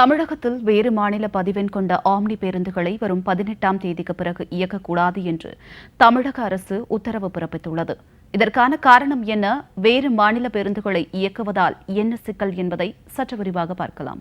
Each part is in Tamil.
தமிழகத்தில் வேறு மாநில பதிவெண் கொண்ட ஆம்னி பேருந்துகளை வரும் பதினெட்டாம் தேதிக்கு பிறகு இயக்கக்கூடாது என்று தமிழக அரசு உத்தரவு பிறப்பித்துள்ளது. இதற்கான காரணம் என்ன? வேறு மாநில பேருந்துகளை இயக்குவதால் என்ன சிக்கல் என்பதை சற்று விரிவாக பார்க்கலாம்.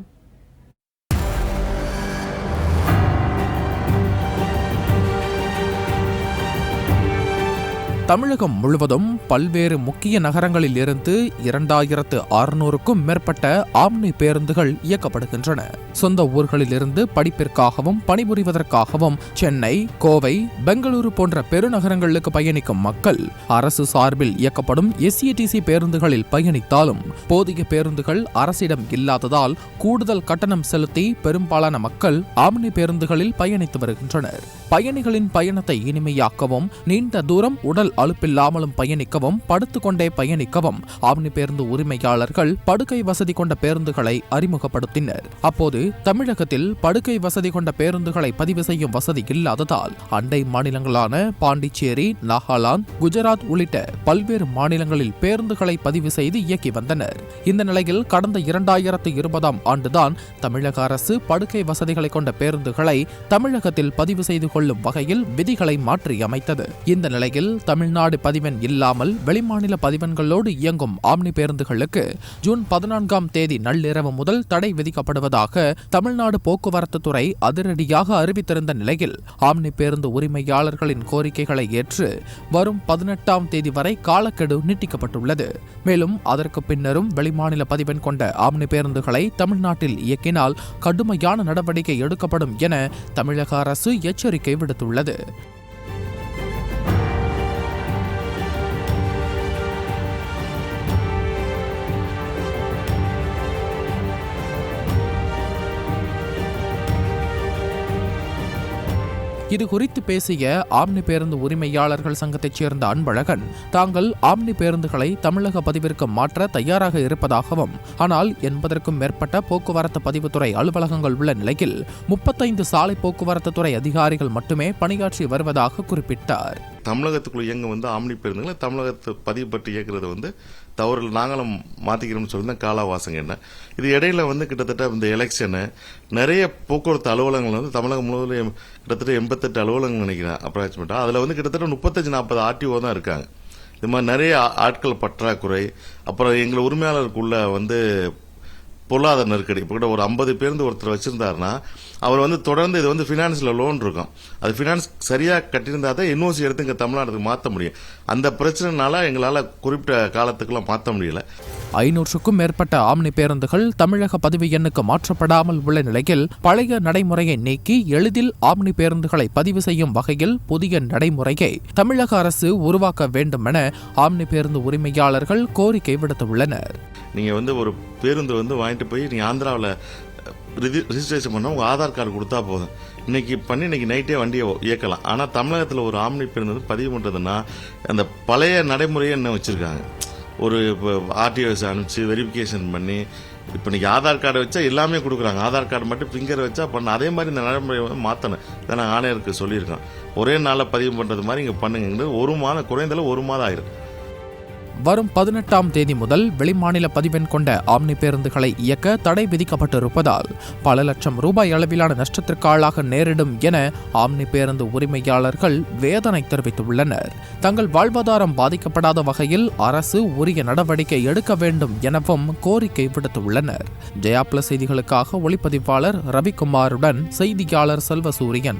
தமிழகம் முழுவதும் பல்வேறு முக்கிய நகரங்களில் இருந்து இரண்டாயிரத்து அறுநூறுக்கும் மேற்பட்ட ஆம்னி பேருந்துகள் இயக்கப்படுகின்றன. சொந்த ஊர்களில் இருந்து படிப்பிற்காகவும் பணிபுரிவதற்காகவும் சென்னை கோவை பெங்களூரு போன்ற பெருநகரங்களுக்கு பயணிக்கும் மக்கள் அரசு சார்பில் இயக்கப்படும் எஸ்இடிசி பேருந்துகளில் பயணித்தாலும் போதிய பேருந்துகள் அரசிடம் இல்லாததால் கூடுதல் கட்டணம் செலுத்தி பெரும்பாலான மக்கள் ஆம்னி பேருந்துகளில் பயணித்து வருகின்றனர். பயணிகளின் பயணத்தை இனிமையாக்கவும் நீண்ட தூரம் உடல் அழுப்பில்லாமலும் பயணிக்கவும் படுத்துக்கொண்டே பயணிக்கவும் ஆம்னி பேருந்து உரிமையாளர்கள் படுக்கை வசதி கொண்ட பேருந்துகளை அறிமுகப்படுத்தினர். அப்போது தமிழகத்தில் படுக்கை வசதி கொண்ட பேருந்துகளை பதிவு செய்யும் வசதி இல்லாததால் அண்டை மாநிலங்களான பாண்டிச்சேரி நாகாலாந்து குஜராத் உள்ளிட்ட பல்வேறு மாநிலங்களில் பேருந்துகளை பதிவு செய்து இயக்கி வந்தனர். இந்த நிலையில் கடந்த இரண்டாயிரத்து இருபதாம் ஆண்டுதான் தமிழக அரசு படுக்கை வசதிகளை கொண்ட பேருந்துகளை தமிழகத்தில் பதிவு செய்து கொள்ளும் வகையில் விதிகளை மாற்றியமைத்தது இந்த நிலையில் தமிழ்நாடு பதிவெண் இல்லாமல் வெளிமாநில பதிவெண்களோடு இயங்கும் ஆம்னி பேருந்துகளுக்கு ஜூன் பதினான்காம் தேதி நள்ளிரவு முதல் தடை விதிக்கப்படுவதாக தமிழ்நாடு போக்குவரத்து துறை அதிரடியாக அறிவித்திருந்த நிலையில் ஆம்னி பேருந்து உரிமையாளர்களின் கோரிக்கைகளை ஏற்று வரும் பதினெட்டாம் தேதி வரை காலக்கெடு நீட்டிக்கப்பட்டுள்ளது. மேலும் அதற்கு பின்னரும் வெளிமாநில பதிவெண் கொண்ட ஆம்னி பேருந்துகளை தமிழ்நாட்டில் இயக்கினால் கடுமையான நடவடிக்கை எடுக்கப்படும் என தமிழக அரசு எச்சரிக்கை விடுத்துள்ளது இது குறித்து பேசிய ஆம்னி பேருந்து உரிமையாளர்கள் சங்கத்தைச் சேர்ந்த அன்பழகன் தாங்கள் ஆம்னி பேருந்துகளை தமிழக பதிவிற்கு மாற்ற தயாராக இருப்பதாகவும் ஆனால் எண்பதற்கும் மேற்பட்ட போக்குவரத்து பதிவுத்துறை அலுவலகங்கள் உள்ள நிலையில் முப்பத்தைந்து சாலை போக்குவரத்து துறை அதிகாரிகள் மட்டுமே பணியாற்றி வருவதாக குறிப்பிட்டார். தமிழகத்துக்குள்ள இயங்க வந்து ஆம்னி பேருந்துகளை தமிழகத்தை பதிவு பற்றி இயக்குறது வந்து தவறு நாங்களும் மாற்றிக்கிறோம்னு சொல்லி தான் காலாவாசங்க என்ன. இது இடையில வந்து கிட்டத்தட்ட இந்த எலெக்ஷனு நிறைய போக்குவரத்து அலுவலகங்கள் வந்து தமிழகம் முழுவதும் கிட்டத்தட்ட எண்பத்தெட்டு அலுவலகங்கள் நினைக்கிறேன் அப்ராக்சிமேட்டாக அதில் வந்து கிட்டத்தட்ட முப்பத்தஞ்சு நாற்பது ஆர்டிஓ தான் இருக்காங்க. இது மாதிரி நிறைய ஆட்கள் பற்றாக்குறை. அப்புறம் எங்கள் உரிமையாளருக்குள்ள வந்து பொருளாதார நெருக்கடி. இப்போ கூட ஒரு ஐம்பது பேருந்து ஒருத்தர் வச்சிருந்தாருன்னா அவர் வந்து தொடர்ந்து இது வந்து ஃபினான்ஸில் லோன் இருக்கும். அது ஃபினான்ஸ் சரியாக கட்டியிருந்தா தான் என்ஓசி எடுத்து இங்கே தமிழ்நாட்டுக்கு மாற்ற முடியும். அந்த பிரச்சனைனால எங்களால் குறிப்பிட்ட காலத்துக்குலாம் மாற்ற முடியல. ஐநூற்றுக்கும் மேற்பட்ட ஆம்னி பேருந்துகள் தமிழக பதிவு எண்ணுக்கு மாற்றப்படாமல் உள்ள நிலையில் பழைய நடைமுறையை நீக்கி எளிதில் ஆம்னி பேருந்துகளை பதிவு செய்யும் வகையில் புதிய நடைமுறையை தமிழக அரசு உருவாக்க வேண்டும் என ஆம்னி பேருந்து உரிமையாளர்கள் கோரிக்கை விடுத்துள்ளனர். நீங்கள் வந்து ஒரு பேருந்து வந்து வாங்கிட்டு போய் நீங்கள் ஆந்திராவில் ரிஜிஸ்ட்ரேஷன் பண்ணால் உங்கள் ஆதார் கார்டு கொடுத்தா போதும். இன்னைக்கு பண்ணி இன்றைக்கி நைட்டே வண்டியை இயக்கலாம். ஆனால் தமிழகத்தில் ஒரு ஆம்னி பேருந்து வந்து பதிவு பண்ணுறதுன்னா அந்த பழைய நடைமுறையை என்ன வச்சுருக்காங்க? ஒரு இப்போ ஆர்டிஓஸ் அனுப்பிச்சு வெரிஃபிகேஷன் பண்ணி இப்போ இன்றைக்கி ஆதார் கார்டை வச்சா எல்லாமே கொடுக்குறாங்க. ஆதார் கார்டு மட்டும் ஃபிங்கர் வச்சா பண்ண அதே மாதிரி இந்த நடைமுறையை வந்து மாற்றணும் இதை நான் ஆணையருக்கு சொல்லியிருக்கேன். ஒரே நாளில் பதிவு பண்ணுறது மாதிரி இங்கே பண்ணுங்கிறது ஒரு மாதம் குறைந்தளவு ஒரு மாதம் ஆயிரும் வரும் பதினெட்டாம் தேதி முதல் வெளிமாநில பதிவெண் கொண்ட ஆம்னி பேருந்துகளை இயக்க தடை விதிக்கப்பட்டிருப்பதால் பல லட்சம் ரூபாய் அளவிலான நஷ்டத்திற்கு ஆளாக நேரிடும் என ஆம்னி பேருந்து உரிமையாளர்கள் வேதனை தெரிவித்துள்ளனர். தங்கள் வாழ்வாதாரம் பாதிக்கப்படாத வகையில் அரசு உரிய நடவடிக்கை எடுக்க வேண்டும் எனவும் கோரிக்கை விடுத்துள்ளனர். ஜெயா பிளஸ் செய்திகளுக்காக ஒளிப்பதிவாளர் ரவிக்குமாருடன் செய்தியாளர் செல்வசூரியன்.